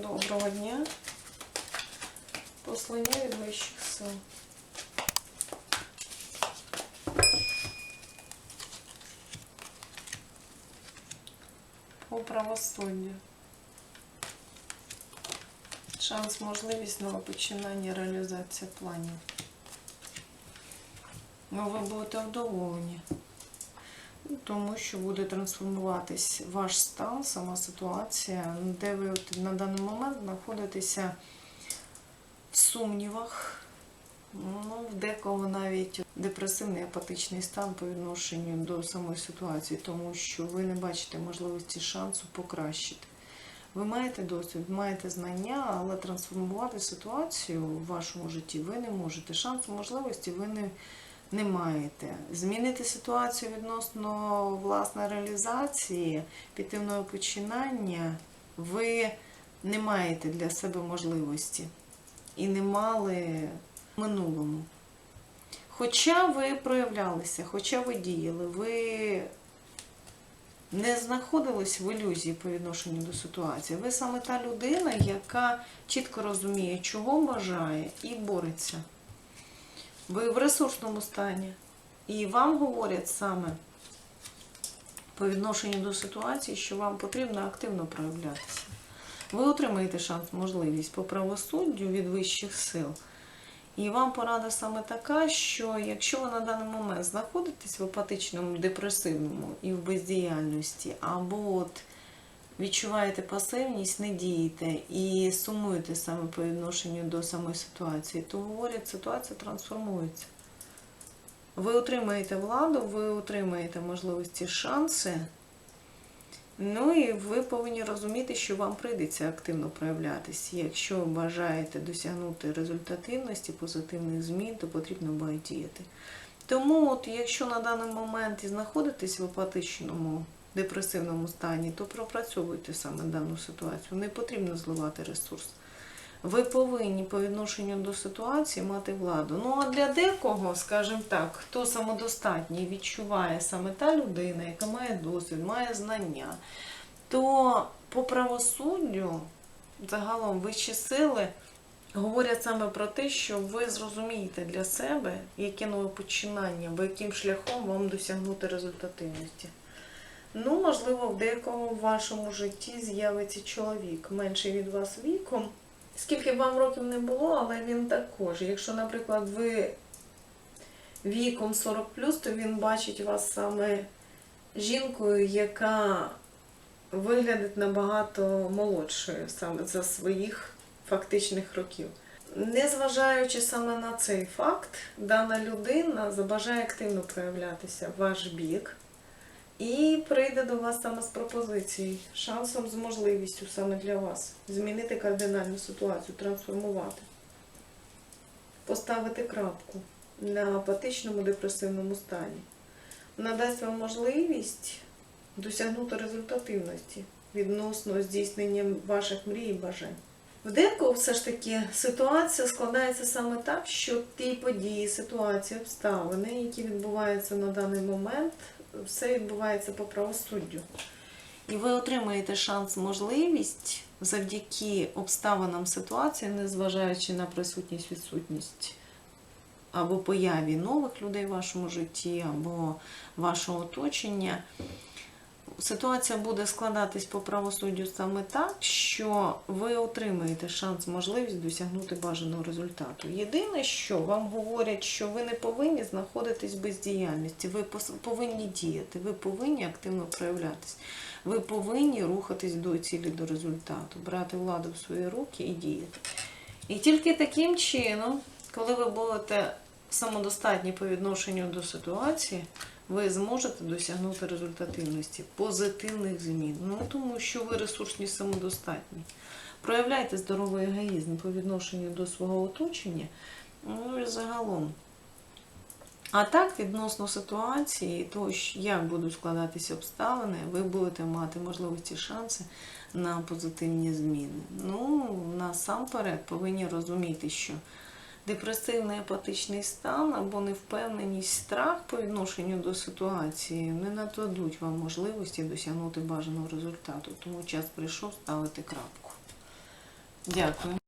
Доброго дня. Послання від вищих сил. По правосуддю. Шанс, можливість нового починання реалізації планів. Ну, ви будете вдоволені. Тому що буде трансформуватись ваш стан, сама ситуація, де ви от на даний момент знаходитеся в сумнівах. Ну, в декого навіть депресивний апатичний стан по відношенню до самої ситуації, тому що ви не бачите можливості шансу покращити. Ви маєте досвід, маєте знання, але трансформувати ситуацію в вашому житті ви не можете. Шансу можливості ви не не маєте. Змінити ситуацію відносно власної реалізації, піти в нове починання, ви не маєте для себе можливості і не мали в минулому. Хоча ви проявлялися, хоча ви діяли, ви не знаходились в ілюзії по відношенню до ситуації. Ви саме та людина, яка чітко розуміє, чого бажає і бореться. Ви в ресурсному стані. І вам говорять саме по відношенню до ситуації, що вам потрібно активно проявлятися. Ви отримаєте шанс, можливість по правосуддю від вищих сил. І вам порада саме така, що якщо ви на даний момент знаходитесь в апатичному, депресивному і в бездіяльності, або от відчуваєте пасивність, не дієте і сумуєте саме по відношенню до самої ситуації, то говорять, ситуація трансформується. Ви отримаєте владу, ви отримаєте можливості, шанси. Ну і ви повинні розуміти, що вам прийдеться активно проявлятися. Якщо бажаєте досягнути результативності, позитивних змін, то потрібно багато діяти. Тому, от, якщо на даний момент і знаходитесь в апатичному, депресивному стані, то пропрацьовуйте саме дану ситуацію. Не потрібно зливати ресурс. Ви повинні по відношенню до ситуації мати владу. Ну а для декого, скажімо так, хто самодостатній відчуває саме та людина, яка має досвід, має знання, то по правосуддю загалом вищі сили говорять саме про те, що ви зрозумієте для себе, яке нове починання, яким шляхом вам досягнути результативності. Ну, можливо, в декого в вашому житті з'явиться чоловік менший від вас віком. Скільки б вам років не було, але він також. Якщо, наприклад, ви віком 40, то він бачить вас саме жінкою, яка виглядить набагато молодшою саме за своїх фактичних років. Незважаючи саме на цей факт, дана людина забажає активно проявлятися в ваш бік. І прийде до вас саме з пропозицією, шансом, з можливістю саме для вас змінити кардинальну ситуацію, трансформувати, поставити крапку на апатичному депресивному стані. Надасть вам можливість досягнути результативності відносно здійснення ваших мрій і бажань. В декого все ж таки ситуація складається саме так, що ті події, ситуації, обставини, які відбуваються на даний момент, все відбувається по правосуддю. І ви отримаєте шанс, можливість завдяки обставинам ситуації, незважаючи на присутність, відсутність або появі нових людей в вашому житті, або вашого оточення. Ситуація буде складатись по правосуддю саме так, що ви отримаєте шанс, можливість досягнути бажаного результату. Єдине, що вам говорять, що ви не повинні знаходитись в бездіяльності, ви повинні діяти, ви повинні активно проявлятись, ви повинні рухатись до цілі, до результату, брати владу в свої руки і діяти. І тільки таким чином, коли ви будете самодостатні по відношенню до ситуації, ви зможете досягнути результативності, позитивних змін. Ну тому що ви ресурсні самодостатні. Проявляйте здоровий егоїзм по відношенню до свого оточення, ну і загалом. А так, відносно ситуації, того, як будуть складатися обставини, ви будете мати можливості шанси на позитивні зміни. Ну, насамперед повинні розуміти, що депресивний апатичний стан або невпевненість, страх по відношенню до ситуації не нададуть вам можливості досягнути бажаного результату. Тому час прийшов ставити крапку. Дякую.